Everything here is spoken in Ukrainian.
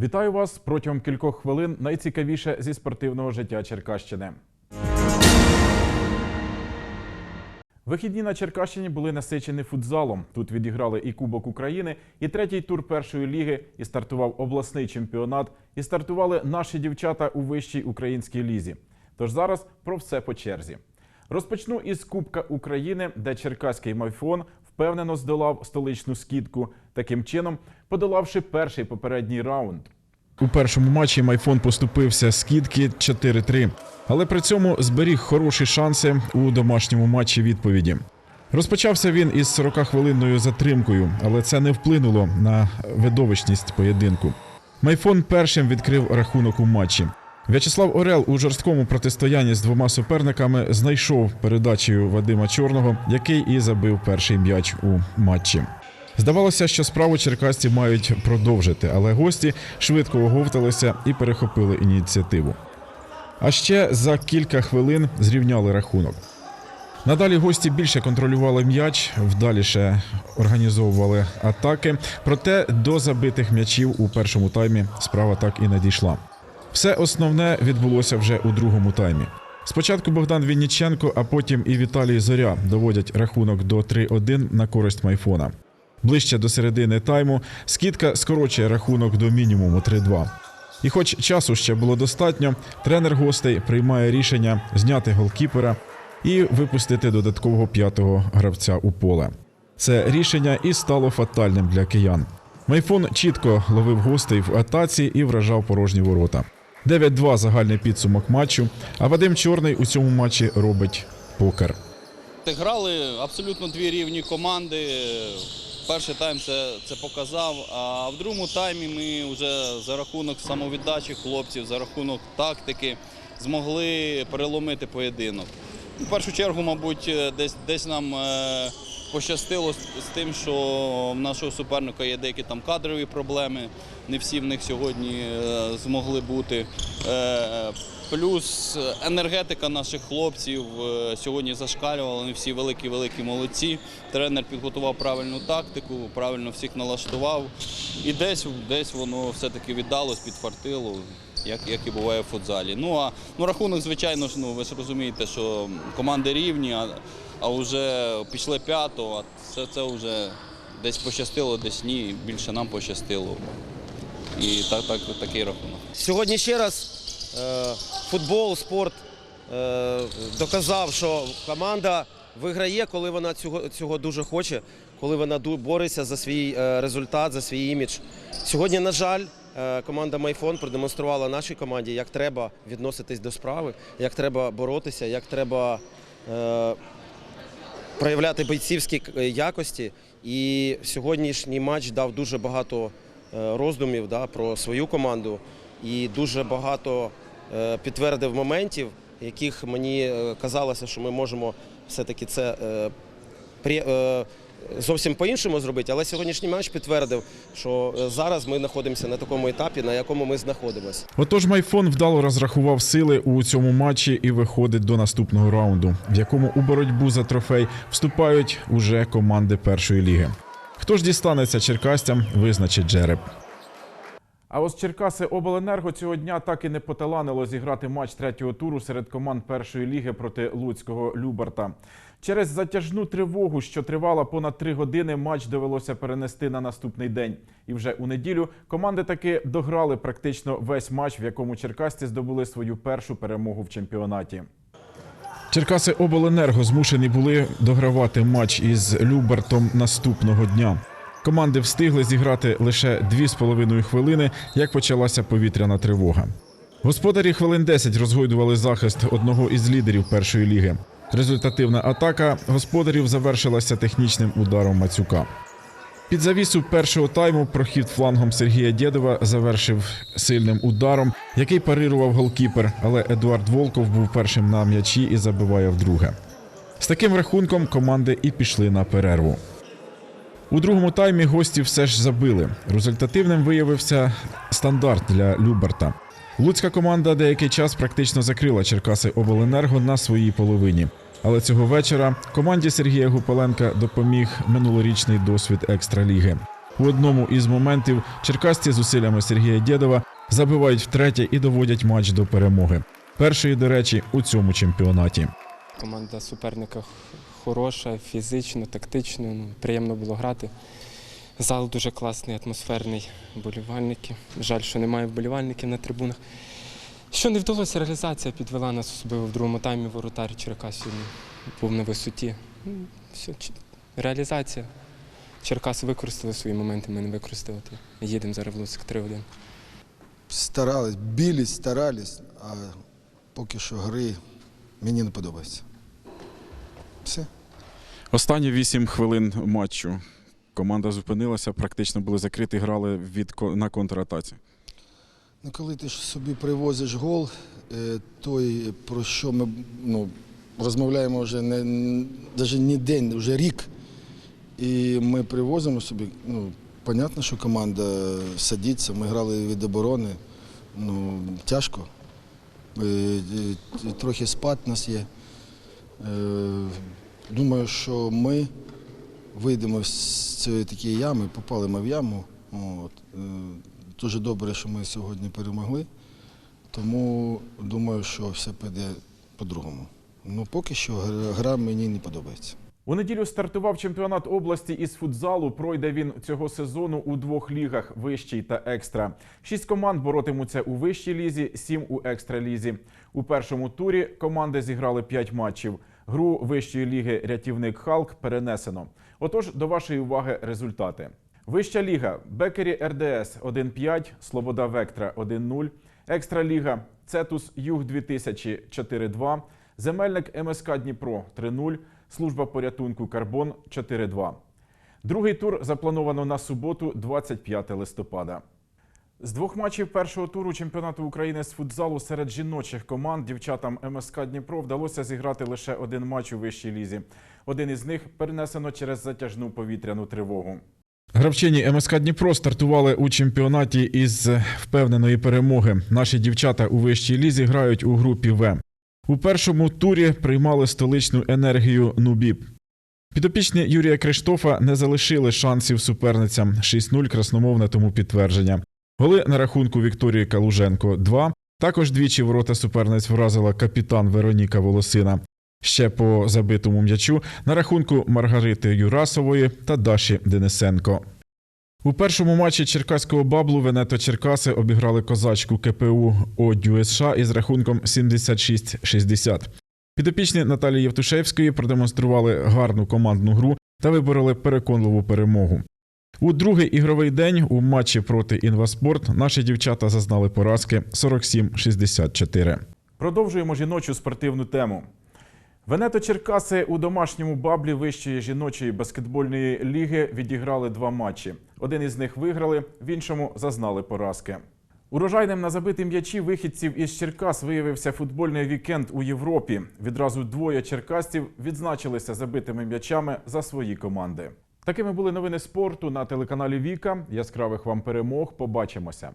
Вітаю вас протягом кількох хвилин. Найцікавіше зі спортивного життя Черкащини. Вихідні на Черкащині були насичені футзалом. Тут відіграли і Кубок України, і третій тур першої ліги, і стартував обласний чемпіонат, і стартували наші дівчата у вищій українській лізі. Тож зараз про все по черзі. Розпочну із Кубка України, де черкаський майфон впевнено здолав столичну скидку, таким чином подолавши перший попередній раунд. У першому матчі Майфон поступився скидки 4-3, але при цьому зберіг хороші шанси у домашньому матчі відповіді. Розпочався він із 40-хвилинною затримкою, але це не вплинуло на видовищність поєдинку. Майфон першим відкрив рахунок у матчі. В'ячеслав Орел у жорсткому протистоянні з двома суперниками знайшов передачею Вадима Чорного, який і забив перший м'яч у матчі. Здавалося, що справу черкасці мають продовжити, але гості швидко оговталися і перехопили ініціативу. А ще за кілька хвилин зрівняли рахунок. Надалі гості більше контролювали м'яч, вдаліше організовували атаки. Проте до забитих м'ячів у першому таймі справа так і не дійшла. Все основне відбулося вже у другому таймі. Спочатку Богдан Вінніченко, а потім і Віталій Зоря доводять рахунок до 3-1 на користь Майфона. Ближче до середини тайму скидка скорочує рахунок до мінімуму 3-2. І хоч часу ще було достатньо, тренер гостей приймає рішення зняти голкіпера і випустити додаткового п'ятого гравця у поле. Це рішення і стало фатальним для киян. Майфон чітко ловив гостей в атаці і вражав порожні ворота. 9-2 загальний підсумок матчу. А Вадим Чорний у цьому матчі робить покер. Грали абсолютно дві рівні команди. Перший тайм це, це показав. А в другому таймі ми вже за рахунок самовіддачі хлопців, за рахунок тактики змогли переломити поєдинок. В першу чергу, мабуть, десь, десь нам е, пощастило з, тим, що в нашого суперника є деякі там кадрові проблеми. Не всі в них сьогодні е, змогли бути. Е, Плюс енергетика наших хлопців е, сьогодні зашкалювала. Вони всі великі-великі молодці. Тренер підготував правильну тактику, правильно всіх налаштував. І десь, десь воно все-таки віддалось, підфартило, як, як і буває в футзалі. Ну а ну, рахунок, звичайно ж, ну ви ж розумієте, що команди рівні, а, а вже пішли п'ято, а це, вже десь пощастило, десь ні. Більше нам пощастило. І так, так, такий рахунок. Сьогодні ще раз е, футбол, спорт е, доказав, що команда виграє, коли вона цього, цього дуже хоче, коли вона бореться за свій е, результат, за свій імідж. Сьогодні, на жаль, команда Майфон продемонструвала нашій команді, як треба відноситись до справи, як треба боротися, як треба проявляти бойцівські е, якості. І сьогоднішній матч дав дуже багато е, роздумів да, про свою команду і дуже багато е, підтвердив моментів, яких мені казалося, що ми можемо все-таки це зовсім по-іншому зробити. Але сьогоднішній матч підтвердив, що е, зараз ми знаходимося на такому етапі, на якому ми знаходимося. Отож, Майфон вдало розрахував сили у цьому матчі і виходить до наступного раунду, в якому у боротьбу за трофей вступають уже команди першої ліги. Хто ж дістанеться черкастям, визначить Джереб. А ось Черкаси Обленерго цього дня так і не поталанило зіграти матч третього туру серед команд першої ліги проти Луцького Любарта. Через затяжну тривогу, що тривала понад три години, матч довелося перенести на наступний день. І вже у неділю команди таки дограли практично весь матч, в якому черкасці здобули свою першу перемогу в чемпіонаті. Черкаси Обленерго змушені були догравати матч із Любертом наступного дня. Команди встигли зіграти лише 2,5 хвилини, як почалася повітряна тривога. Господарі хвилин 10 розгойдували захист одного із лідерів першої ліги. Результативна атака господарів завершилася технічним ударом Мацюка. Під завісу першого тайму прохід флангом Сергія Дєдова завершив сильним ударом, який парирував голкіпер, але Едуард Волков був першим на м'ячі і забиває вдруге. З таким рахунком команди і пішли на перерву. У другому таймі гості все ж забили. Результативним виявився стандарт для Люберта. Луцька команда деякий час практично закрила Черкаси Обленерго на своїй половині. Але цього вечора команді Сергія Гупаленка допоміг минулорічний досвід екстраліги. У одному із моментів черкасці з усиллями Сергія Дєдова забивають втретє і доводять матч до перемоги. Першої, до речі, у цьому чемпіонаті. Команда суперника хороша, фізично, тактично. Ну, приємно було грати. Зал дуже класний, атмосферний. Вболівальники. Жаль, що немає вболівальників на трибунах. Що не вдалося, реалізація підвела нас, особливо в другому таймі воротар Черкасів був на висоті. Ну, Все, реалізація. Черкаси використали свої моменти, ми не використали. Їдемо зараз в Луцьк 3-1. Старались, білись, старались, а поки що гри мені не подобається. Все. Останні 8 хвилин матчу. Команда зупинилася, практично були закриті, грали від, на контратаці. Ну, коли ти ж собі привозиш гол, е, той, про що ми ну, розмовляємо вже не, навіть не день, вже рік. І ми привозимо собі, ну, понятно, що команда садиться, ми грали від оборони, ну, тяжко. Е, е, Трохи спад у нас є. Думаю, що ми вийдемо з цієї такої ями, попали ми в яму. От. Е, Дуже добре, що ми сьогодні перемогли. Тому думаю, що все піде по-другому. Ну, поки що гра- мені не подобається. У неділю стартував чемпіонат області із футзалу. Пройде він цього сезону у двох лігах вищій та екстра. Шість команд боротимуться у вищій лізі, сім у екстралізі. У першому турі команди зіграли п'ять матчів. Гру вищої ліги рятівник Халк перенесено. Отож, до вашої уваги результати. Вища ліга Бекері РДС 1-5, Слобода Вектра 1-0, Екстраліга Цетус Юг 2000 4-2, Земельник МСК Дніпро 3-0, Служба порятунку Карбон 4-2. Другий тур заплановано на суботу, 25 листопада. З двох матчів першого туру чемпіонату України з футзалу серед жіночих команд дівчатам МСК Дніпро вдалося зіграти лише один матч у вищій лізі. Один із них перенесено через затяжну повітряну тривогу. Гравчині МСК Дніпро стартували у чемпіонаті із впевненої перемоги. Наші дівчата у вищій лізі грають у групі В. У першому турі приймали столичну енергію Нубіб. Підопічні Юрія Криштофа не залишили шансів суперницям. 6-0 красномовне тому підтвердження. Голи на рахунку Вікторії Калуженко 2. Також двічі ворота суперниць вразила капітан Вероніка Волосина. Ще по забитому м'ячу на рахунку Маргарити Юрасової та Даші Денисенко. У першому матчі черкаського баблу Венето Черкаси обіграли козачку КПУ Одю США із рахунком 76-60. Підопічні Наталії Євтушевської продемонстрували гарну командну гру та вибороли переконливу перемогу. У другий ігровий день у матчі проти Інваспорт наші дівчата зазнали поразки 47-64. Продовжуємо жіночу спортивну тему. Венето Черкаси у домашньому баблі вищої жіночої баскетбольної ліги відіграли два матчі. Один із них виграли, в іншому зазнали поразки. Урожайним на забиті м'ячі вихідців із Черкас виявився футбольний вікенд у Європі. Відразу двоє черкасців відзначилися забитими м'ячами за свої команди. Такими були новини спорту на телеканалі Віка. Яскравих вам перемог. Побачимося.